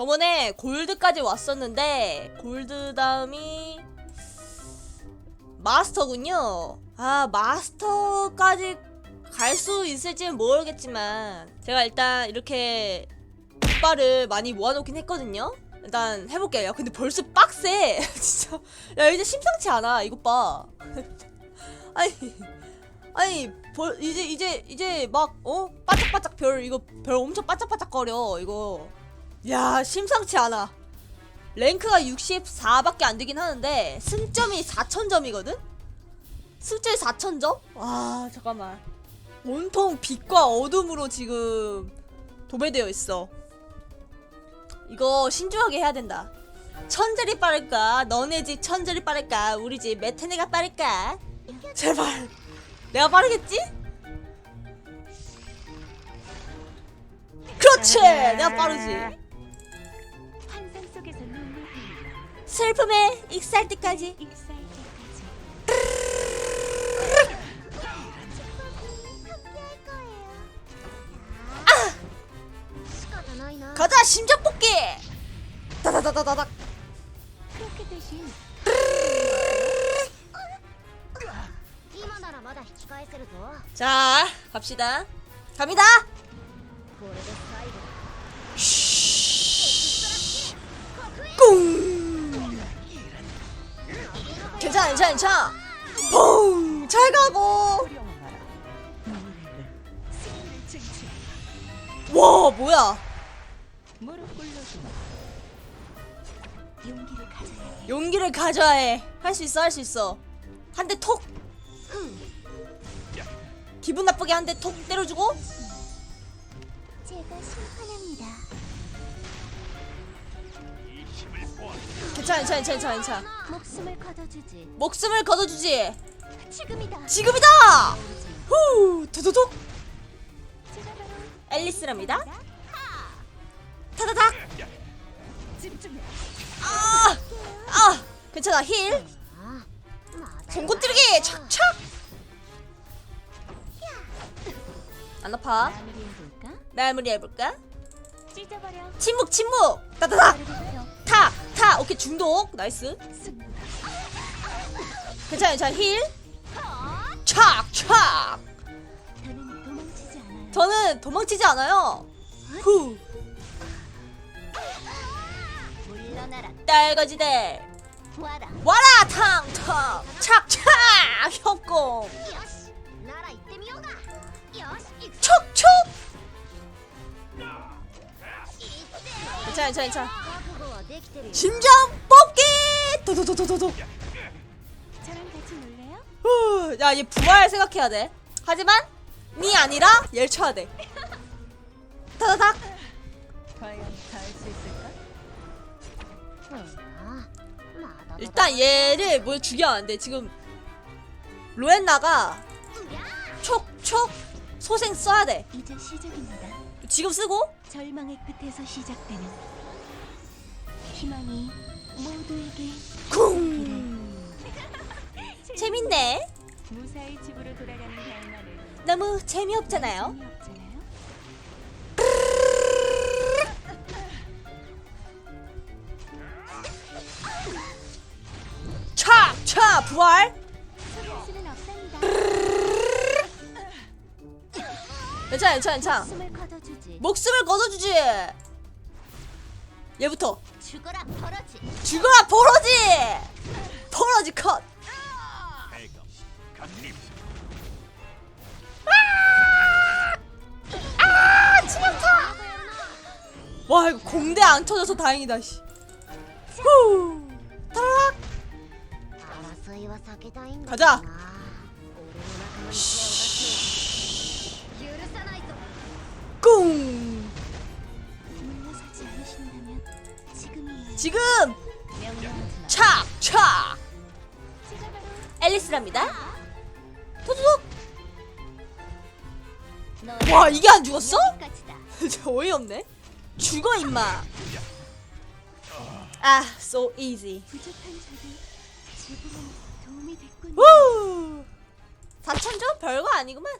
저번에 골드까지 왔었는데 골드 다음이 마스터군요. 아 마스터까지 갈 수 있을지는 모르겠지만 제가 일단 이렇게 깃발을 많이 모아놓긴 했거든요. 일단 해볼게요. 야, 근데 벌써 빡세. 진짜. 야 이제 심상치 않아. 이것 봐. 아니 아니 벌 이제 이제 이제 막 어 바짝바짝 별 이거 별 엄청 바짝바짝 거려 이거. 야 심상치 않아. 랭크가 64밖에 안 되긴 하는데 승점이 4,000점이거든? 승점이 4,000점? 와 잠깐만 온통 빛과 어둠으로 지금 도배되어 있어 이거 신중하게 해야 된다 천재리 빠를까? 너네 집 천재리 빠를까? 우리 집 메테네가 빠를까? 제발 내가 빠르겠지? 그렇지! 내가 빠르지 슬픔에 익사할 때까지. 아! 가자 심장 뽑기! 다다다다닥. 자 갑시다. 갑니다! 괜찮아 괜찮아 괜찮아. 퐁 잘 가고. 와 뭐야? 용기를 가져야 해 해할 수 있어 할 수 있어. 한 대 톡. 기분 나쁘게 한 대 톡 때려주고. 제가 심판합니다 괜찮아 괜찮아 괜찮아 괜찮아 목숨을 거둬주지. 목숨을 거둬주지 지금이다. 지금이다 후 두두둑 제가 바로 앨리스랍니다 나? 하! 타다닥 집중해. 아! 아! 괜찮아 힐 아, 맞아. 송곳들기 착착 안 아파 마무리 해볼까? 마무리 해볼까? 찢어버려. 침묵 침묵 따다닥 바르게 펴. 타 오케이 중독. 나이스. 괜찮아요. 자힐. 착착 저는 도망치지 않아요. 후. 딸거지들 와라. 탕탕 착착 협공 촉촉. 괜찮아 괜찮아 괜찮아 심장 뽑기! 도도도도도도. 후, 야, 얘 부활 생각해야 돼. 하지만 니 아니라 얘를 쳐야 돼. 다다닥. 아, 일단 얘를 뭘 죽여야 하는데 지금 로엔나가 촉촉 소생 써야 돼. 지금 쓰고 절망의 끝에서 시작되는 희망이 모두에게 쿵. 재밌네. 무사히 집으로 돌아가는 달마를 너무 재미없잖아요. 재미없잖아요. 촥촥 부활. 수는. 괜찮아 괜찮아 괜찮아. 목숨을 거둬주지 목숨을 걷어주지. 얘부터 죽어라 벌어지 죽어라 버러지. 버러지 컷. 아 치명타. 와 이거 공대 안 터져서 다행이다 씨. 후. 타락. 争いは避けたいんだ 가자 けどな俺の 지금. 착착 앨리스랍니다. 너의 와 이게 안 죽었어? 진짜 어이없네. 죽어 임마. 아, so easy. 부족한 적이 지금은 도움이 됐군요. 후. 4천점 별거 아니구만.